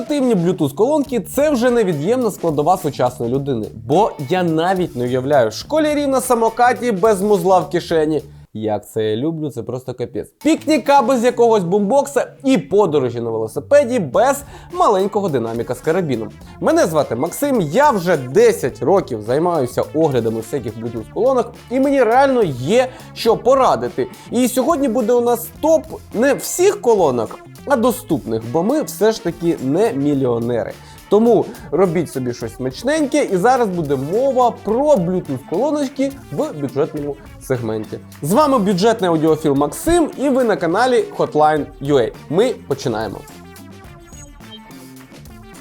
Портативні Bluetooth колонки це вже невід'ємна складова сучасної людини. Бо я навіть не уявляю школярів на самокаті без музла в кишені. Як це я люблю, це просто капець. Пікніка без якогось бумбокса і подорожі на велосипеді без маленького динаміка з карабіном. Мене звати Максим, я вже 10 років займаюся оглядами всяких Bluetooth колонок, і мені реально є що порадити. І сьогодні буде у нас топ не всіх колонок, а доступних, бо ми все ж таки не мільйонери. Тому робіть собі щось смачненьке, і зараз буде мова про Bluetooth колоночки в бюджетному сегменті. З вами бюджетний аудіофіл Максим, і ви на каналі Hotline.ua. Ми починаємо.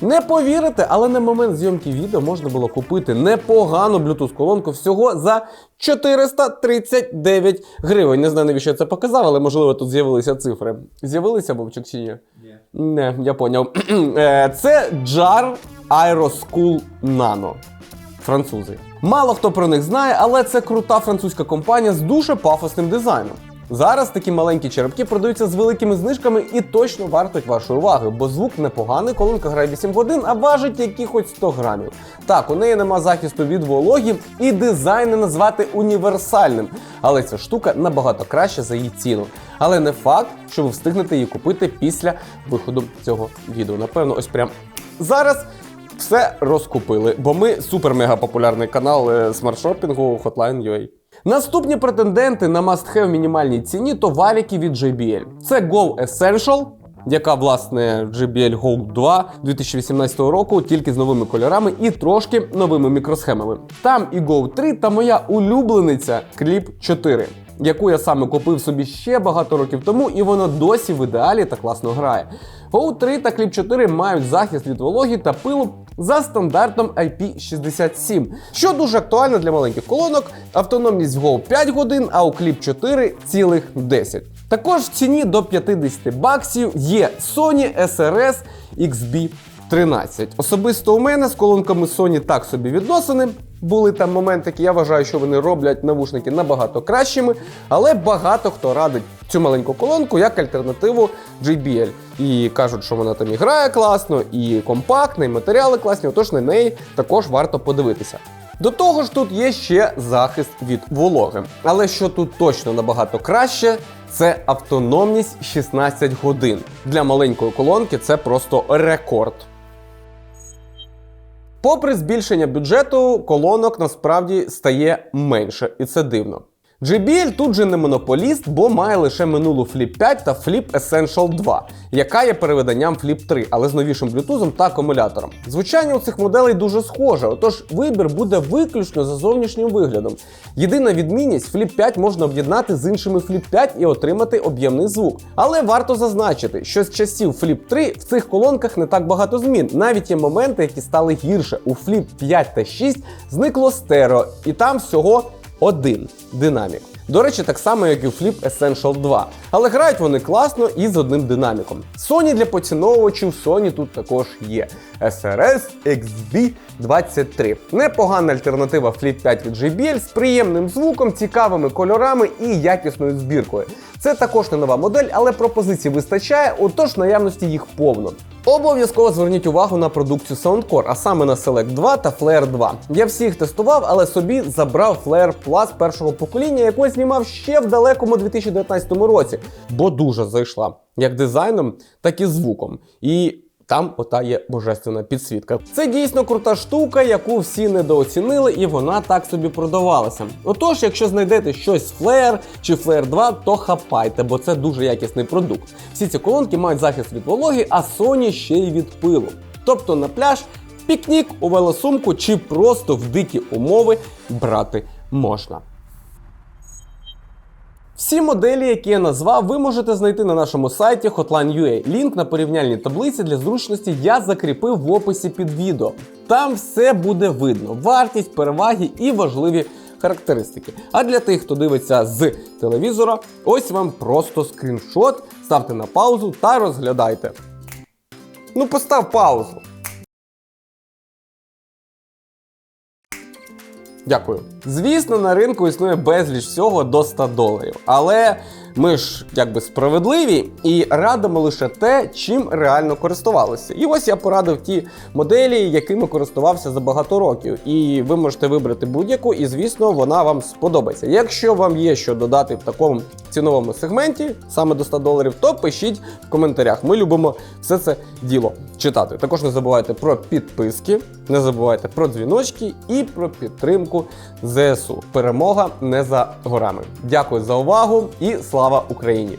Не повірите, але на момент зйомки відео можна було купити непогану Bluetooth колонку всього за 439 гривень. Не знаю, навіщо я це показав, але можливо тут з'явилися цифри. З'явилися Вовчик чи ні? Ні. Не, я поняв. Е, Це Jar Aeroschool Nano. Французи. Мало хто про них знає, але це крута французька компанія з дуже пафосним дизайном. Зараз такі маленькі черепки продаються з великими знижками і точно вартують вашої уваги, бо звук непоганий, колонка грає 8 годин, а важить якихось 100 грамів. Так, у неї нема захисту від вологі, і дизайн не назвати універсальним. Але ця штука набагато краще за її ціну. Але не факт, що ви встигнете її купити після виходу цього відео. Напевно, ось прям зараз. Все розкупили, бо ми супер-мега популярний канал е, смартшопінгу Hotline.ua. Наступні претенденти на must-have в мінімальній ціні то валіки від JBL. Це Go Essential, яка власне JBL Go 2 2018 року, тільки з новими кольорами і трошки новими мікросхемами. Там і Go 3 та моя улюблениця Clip 4 яку я саме купив собі ще багато років тому, і вона досі в ідеалі та класно грає. Go 3 та Clip 4 мають захист від вологі та пилу за стандартом IP67, що дуже актуально для маленьких колонок. Автономність в Go 5 годин, а у Clip 4 цілих 10. Також в ціні до 50 баксів є Sony SRS XB 13. Особисто у мене з колонками Sony так собі відносини. Були там моменти, які я вважаю, що вони роблять навушники набагато кращими, але багато хто радить цю маленьку колонку як альтернативу JBL. І кажуть, що вона там і грає класно, і компактна, і матеріали класні, отож на неї також варто подивитися. До того ж, тут є ще захист від вологи. Але що тут точно набагато краще, це автономність 16 годин. Для маленької колонки це просто рекорд. Попри збільшення бюджету, колонок насправді стає менше, і це дивно. JBL тут же не монополіст, бо має лише минулу Flip 5 та Flip Essential 2, яка є перевиданням Flip 3, але з новішим блютузом та акумулятором. Звучання у цих моделей дуже схоже, отож вибір буде виключно за зовнішнім виглядом. Єдина відмінність Flip 5 можна об'єднати з іншими Flip 5 і отримати об'ємний звук. Але варто зазначити, що з часів Flip 3 в цих колонках не так багато змін. Навіть є моменти, які стали гірше. У Flip 5 та 6 зникло стерео, і там всього один динамік. До речі, так само, як і у Flip Essential 2. Але грають вони класно і з одним динаміком. Sony для поціновувачів Sony тут також є. SRS XB23. Непогана альтернатива Flip 5 від JBL з приємним звуком, цікавими кольорами і якісною збіркою. Це також не нова модель, але пропозицій вистачає, отож наявності їх повно. Обов'язково зверніть увагу на продукцію Soundcore, а саме на Select 2 та Flare 2. Я всіх тестував, але собі забрав Flare Plus першого покоління, яку я знімав ще в далекому 2019 році, бо дуже зайшла як дизайном, так і звуком. І там ота є божественна підсвітка. Це дійсно крута штука, яку всі недооцінили, і вона так собі продавалася. Отож, якщо знайдете щось Flare чи Flare 2, то хапайте, бо це дуже якісний продукт. Всі ці колонки мають захист від вологи, а Sony ще й від пилу. Тобто на пляж, пікнік у велосумку чи просто в дикі умови брати можна. Всі моделі, які я назвав, ви можете знайти на нашому сайті Hotline.ua. Лінк на порівняльній таблиці для зручності я закріпив в описі під відео. Там все буде видно: вартість, переваги і важливі характеристики. А для тих, хто дивиться з телевізора, ось вам просто скріншот, ставте на паузу та розглядайте. Ну, постав паузу. Дякую. Звісно, на ринку існує безліч всього до 100 доларів. Але Ми ж якби справедливі і радимо лише те, чим реально користувалися. І ось я порадив ті моделі, якими користувався за багато років. І ви можете вибрати будь-яку, і звісно, вона вам сподобається. Якщо вам є що додати в такому ціновому сегменті, саме до 100 доларів, то пишіть в коментарях. Ми любимо все це діло читати. Також не забувайте про підписки, не забувайте про дзвіночки і про підтримку ЗСУ. Перемога не за горами. Дякую за увагу і слава Україні!